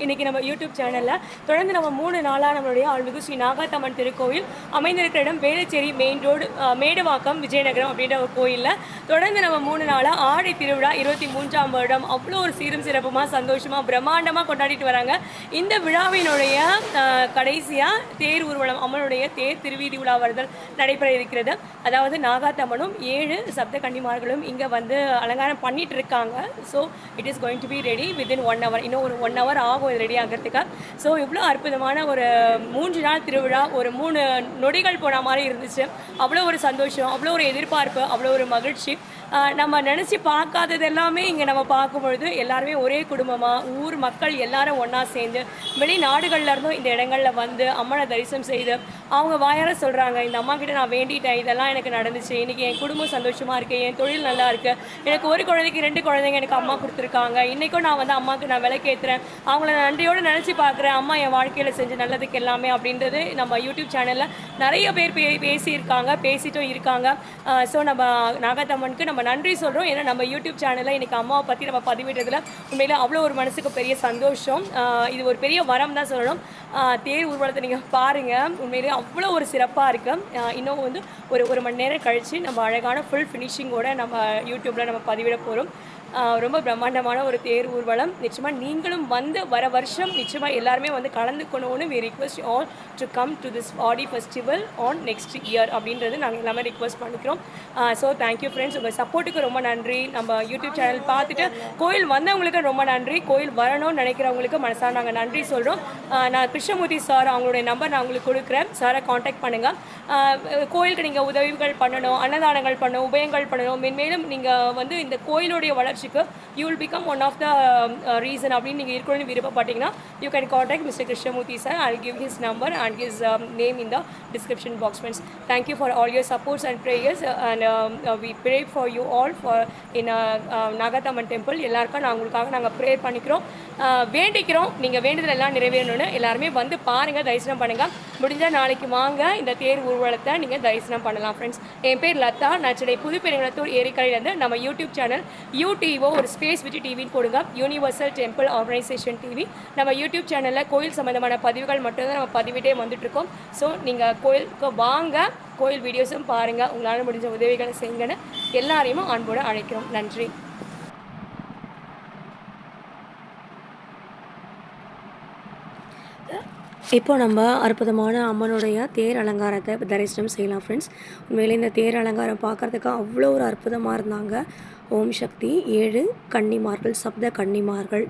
இன்னைக்கு நம்ம யூடியூப் சேனலில் தொடர்ந்து நம்ம மூணு நாளாக நம்மளுடைய ஆழ்மிகு ஸ்ரீ நாகாத்தம்மன் திருக்கோயில் அமைந்திருக்கிற இடம் வேளச்சேரி மெயின் ரோடு மேடவாக்கம் விஜயநகரம் அப்படின்ற ஒரு கோயிலில். தொடர்ந்து நம்ம மூணு நாளாக ஆடை திருவிழா இருபத்தி மூன்றாம் வருடம். அவ்வளோ ஒரு சீரும் சிறப்புமாக சந்தோஷமாக பிரம்மாண்டமாக கொண்டாடிட்டு வராங்க. இந்த விழாவினுடைய கடைசியாக தேர் ஊர்வலம் அம்மனுடைய தேர் திருவீதி உலா வருதல் நடைபெற இருக்கிறது. அதாவது நாகாத்தம்மனும் ஏழு சப்த கன்னிமார்களும் இங்கே வந்து அலங்காரம் பண்ணிட்டு இருக்காங்க. So it is going to be ready within one hour இன்னும் ஒரு ஒன் ஹவர் ஆகும். இது ரெடி ஆகிறதுக்கு. ஸோ இவ்வளோ அற்புதமான ஒரு மூன்று நாள் திருவிழா ஒரு மூணு நொடிகள் போன மாதிரி இருந்துச்சு. அவ்வளோ ஒரு சந்தோஷம் அவ்வளோ ஒரு எதிர்பார்ப்பு அவ்வளோ ஒரு மகிழ்ச்சி. நம்ம நினச்சி பார்க்காதது எல்லாமே இங்கே நம்ம பார்க்கும் பொழுது எல்லாருமே ஒரே குடும்பமாக ஊர் மக்கள் எல்லாரும் ஒன்றா சேர்ந்து வெளிநாடுகள்லேருந்தும் இந்த இடங்களில் வந்து அம்மனை தரிசனம் செய்து அவங்க வாயார சொல்கிறாங்க இந்த அம்மா கிட்ட நான் வேண்டிட்டேன் இதெல்லாம் எனக்கு நடந்துச்சு. இன்றைக்கி என் குடும்பம் சந்தோஷமாக இருக்குது என் தொழில் நல்லா இருக்குது எனக்கு ஒரு குழந்தைக்கு ரெண்டு குழந்தைங்க எனக்கு அம்மா கொடுத்துருக்காங்க. இன்றைக்கும் நான் வந்து அம்மாவுக்கு நான் விளக்கேற்றுறேன் அவங்கள நன்றியோடு நினச்சி பார்க்குறேன். அம்மா என் வாழ்க்கையில் செஞ்ச நல்லதுக்கு எல்லாமே அப்படின்றது நம்ம யூடியூப் சேனலில் நிறைய பேர் பே பேசியிருக்காங்க பேசிட்டும் இருக்காங்க. ஸோ நம்ம நாகத்தம்மனுக்கு நம்ம நன்றி சொல்கிறோம் ஏன்னா நம்ம யூடியூப் சேனலில் இன்றைக்கி அம்மாவை பற்றி நம்ம பதிவிட்டதில் உண்மையில் அவ்வளோ ஒரு மனசுக்கு பெரிய சந்தோஷம். இது ஒரு பெரிய வரம் தான் சொல்லணும். தேர் ஊர்வலத்தை நீங்கள் பாருங்கள் உண்மையிலே அவ்வளோ ஒரு சிறப்பாக இருக்குது இன்னும் வந்து ஒரு ஒரு மணி நேரம் கழித்து நம்ம அழகான ஃபுல் ஃபினிஷிங்கோட நம்ம யூடியூப்பில் நம்ம பதிவிட போகிறோம் ரொம்ப பிரம்மாண்டமான ஒரு தேர் ஊர்வலம். நிச்சயமாக நீங்களும் வந்து வர வருஷம் நிச்சயமாக எல்லாருமே வந்து கலந்துக்கணும்னு we request all to come to this Aadi festival on next year அப்படின்றது நாங்கள் எல்லாமே ரிக்வெஸ்ட் பண்ணிக்கிறோம். ஸோ தேங்க்யூ ஃப்ரெண்ட்ஸ் உங்கள் சப்போர்ட்டுக்கு ரொம்ப நன்றி. நம்ம யூடியூப் சேனல் பார்த்துட்டு கோயில் வந்தவங்களுக்கு ரொம்ப நன்றி. கோயில் வரணும்னு நினைக்கிறவங்களுக்கு மனசாக நாங்கள் நன்றி சொல்கிறோம் நான் கிருஷ்ணமூர்த்தி சார் அவங்களுடைய நம்பர் நான் உங்களுக்கு கொடுக்குறேன். சாரை காண்டாக்ட் பண்ணுங்கள் கோயிலுக்கு நீங்கள் உதவிகள் பண்ணணும் அன்னதானங்கள் பண்ணணும் உபயங்கள் பண்ணணும். மென்மேலும் நீங்கள் வந்து இந்த கோயிலுடைய வளர்ச்சிக்கு you will become one of the reason அப்படின்னு நீங்கள் இருக்கணும்னு விருப்பப்பட்டீங்கன்னா you can contact mister Krishnamurthy sir I give his number and his name in the description box friends thank you for all your supports and prayers and we pray for you all for in Nagathamman temple எல்லாருக்கும் நான் உங்களுக்காக நாங்கள் prayer பண்ணிக்கிறோம். வேண்டிக்கிறோம். நீங்கள் வேண்டுதல் எல்லாம் நிறைவேறணும்னு எல்லாருமே வந்து பாருங்கள் தரிசனம் பண்ணுங்கள் முடிஞ்சால் நாளைக்கு வாங்க இந்த தேர் ஊர்வலத்தை நீங்கள் தரிசனம் பண்ணலாம் ஃப்ரெண்ட்ஸ் என் பேர் லதா. நான் சென்னை புதுப்பெருங்குளத்தூர் ஏரிக்கரையிலேருந்து நம்ம யூடியூப் சேனல் யூடிஓ ஒரு ஸ்பேஸ் விட்டு டிவின்னு கொடுங்க யூனிவர்சல் டெம்பிள் ஆர்கனைசேஷன் டிவி நம்ம யூடியூப் சேனலில் கோயில் சம்மந்தமான பதிவுகள் மட்டும்தான் நம்ம பதிவிட்டே வந்துட்டுருக்கோம் ஸோ நீங்கள் கோயிலுக்கு வாங்க. கோயில் வீடியோஸும் பாருங்கள் உங்களால் முடிஞ்ச உதவிகளை செய்யுங்கன்னு எல்லாரையும் அன்போடு அழைக்கிறோம். நன்றி. இப்போ நம்ம அற்புதமான அம்மனுடைய தேர் அலங்காரத்தை தரிசனம் செய்யலாம் ஃப்ரெண்ட்ஸ் உண்மையிலே இந்த தேர் அலங்காரம் பார்க்குறதுக்கு அவ்வளோ ஒரு அற்புதமாக இருந்தாங்க. ஓம் சக்தி ஏழு கன்னிமார்கள் சப்த கன்னிமார்கள்.